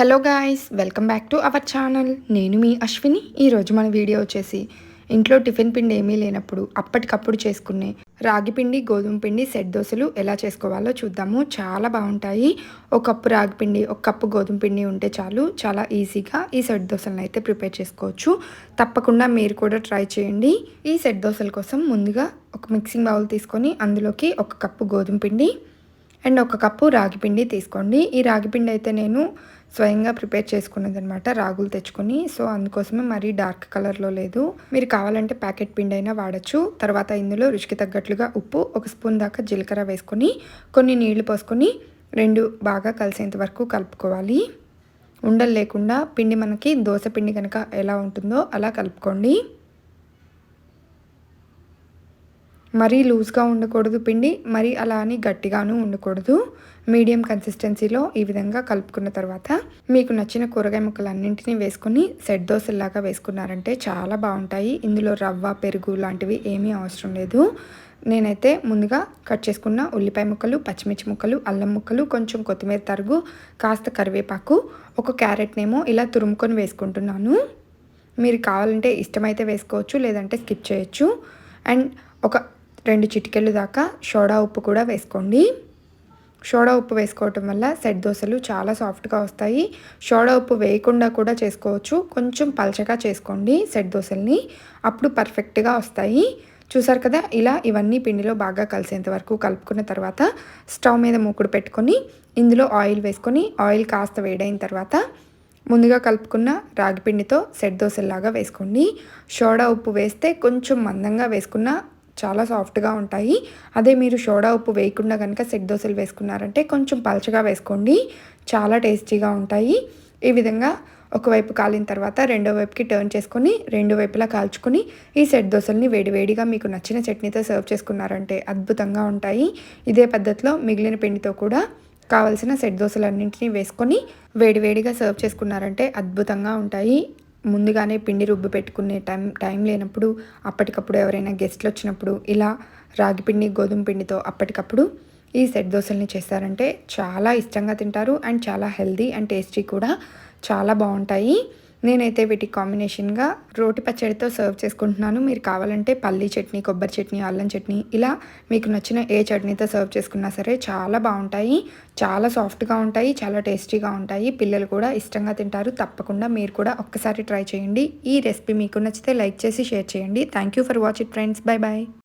Hello guys welcome back to our channel. నేను మీ అశ్విని. ఈరోజు మన వీడియో వచ్చేసి ఇంట్లో టిఫిన్ పిండి ఏమీ లేనప్పుడు అప్పటికప్పుడు చేసుకునే రాగి పిండి గోధుమ పిండి సెట్ దోశలు ఎలా చేసుకోవాలో చూద్దాము. చాలా బాగుంటాయి. ఒక కప్పు రాగి పిండి ఒక కప్పు గోధుమ పిండి ఉంటే చాలు. చాలా ఈజీగా ఈ సెట్ దోశలను అయితే ప్రిపేర్ చేసుకోవచ్చు. తప్పకుండా మీరు కూడా ట్రై చేయండి. ఈ సెట్ దోశల కోసం ముందుగా ఒక మిక్సింగ్ బౌల్ తీసుకొని అందులోకి ఒక కప్పు గోధుమ పిండి అండ్ ఒక కప్పు రాగి పిండి తీసుకోండి. ఈ రాగి పిండి అయితే నేను స్వయంగా ప్రిపేర్ చేసుకున్నది అనమాట రాగులు తెచ్చుకొని. సో అందుకోసమే మరీ డార్క్ కలర్లో లేదు. మీరు కావాలంటే ప్యాకెట్ పిండి అయినా వాడచ్చు. తర్వాత ఇందులో రుచికి తగ్గట్లుగా ఉప్పు ఒక స్పూన్ దాకా జీలకర్ర వేసుకొని కొన్ని నీళ్ళు పోసుకొని రెండు బాగా కలిసేంత వరకు కలుపుకోవాలి. ఉండలు లేకుండా పిండి మనకి దోశ పిండి కనుక ఎలా ఉంటుందో అలా కలుపుకోండి. మరీ లూజ్గా ఉండకూడదు పిండి మరీ అలా అని గట్టిగాను ఉండకూడదు. మీడియం కన్సిస్టెన్సీలో ఈ విధంగా కలుపుకున్న తర్వాత మీకు నచ్చిన కూరగాయ ముక్కలు అన్నింటినీ వేసుకొని సెట్ దోశల్లాగా వేసుకున్నారంటే చాలా బాగుంటాయి. ఇందులో రవ్వ పెరుగు లాంటివి ఏమీ అవసరం లేదు. నేనైతే ముందుగా కట్ చేసుకున్న ఉల్లిపాయ ముక్కలు పచ్చిమిర్చి ముక్కలు అల్లం ముక్కలు కొంచెం కొత్తిమీర తరుగు కాస్త కరివేపాకు ఒక క్యారెట్నేమో ఇలా తురుముకొని వేసుకుంటున్నాను. మీరు కావాలంటే ఇష్టమైతే వేసుకోవచ్చు లేదంటే స్కిప్ చేయొచ్చు. అండ్ ఒక రెండు చిటికెళ్ళు దాకా సోడా ఉప్పు కూడా వేసుకోండి. సోడా ఉప్పు వేసుకోవటం వల్ల సెట్ దోశలు చాలా సాఫ్ట్గా వస్తాయి. సోడా ఉప్పు వేయకుండా కూడా చేసుకోవచ్చు. కొంచెం పలచగా చేసుకోండి సెట్ దోశల్ని. అప్పుడు పర్ఫెక్ట్గా వస్తాయి. చూసారు కదా ఇలా ఇవన్నీ పిండిలో బాగా కలిసేంత వరకు కలుపుకున్న తర్వాత స్టవ్ మీద మూకుడు పెట్టుకొని ఇందులో ఆయిల్ వేసుకొని ఆయిల్ కాస్త వేడైన తర్వాత ముందుగా కలుపుకున్న రాగి పిండితో సెట్ దోశల్లాగా వేసుకోండి. సోడా ఉప్పు వేస్తే కొంచెం మందంగా వేసుకున్న చాలా సాఫ్ట్గా ఉంటాయి. అదే మీరు సోడా ఉప్పు వేయకుండా కనుక సెట్ దోశలు వేసుకున్నారంటే కొంచెం పలచగా వేసుకోండి. చాలా టేస్టీగా ఉంటాయి. ఈ విధంగా ఒకవైపు కాలిన తర్వాత రెండో వైపుకి టర్న్ చేసుకొని రెండు వైపులా కాల్చుకొని ఈ సెట్ దోశల్ని వేడివేడిగా మీకు నచ్చిన చట్నీతో సర్వ్ చేసుకున్నారంటే అద్భుతంగా ఉంటాయి. ఇదే పద్ధతిలో మిగిలిన పిండితో కూడా కావలసిన సెట్ దోశలన్నింటినీ వేసుకొని వేడివేడిగా సర్వ్ చేసుకున్నారంటే అద్భుతంగా ఉంటాయి. ముందుగానే పిండి రుబ్బు పెట్టుకునే టైం టైం లేనప్పుడు అప్పటికప్పుడు ఎవరైనా గెస్ట్లు వచ్చినప్పుడు ఇలా రాగి పిండి గోధుమ పిండితో అప్పటికప్పుడు ఈ సెట్ దోశల్ని చేస్తారంటే చాలా ఇష్టంగా తింటారు అండ్ చాలా హెల్దీ అండ్ టేస్టీ కూడా చాలా బాగుంటాయి. నేనైతే వీటి కాంబినేషన్గా రోటి పచ్చడితో సర్వ్ చేసుకుంటున్నాను. మీరు కావాలంటే పల్లీ చట్నీ కొబ్బరి చట్నీ అల్లం చట్నీ ఇలా మీకు నచ్చిన ఏ చట్నీతో సర్వ్ చేసుకున్నా సరే చాలా బాగుంటాయి. చాలా సాఫ్ట్గా ఉంటాయి చాలా టేస్టీగా ఉంటాయి. పిల్లలు కూడా ఇష్టంగా తింటారు. తప్పకుండా మీరు కూడా ఒక్కసారి ట్రై చేయండి. ఈ రెసిపీ మీకు నచ్చితే లైక్ చేసి షేర్ చేయండి. Thank you for watch it friends. Bye bye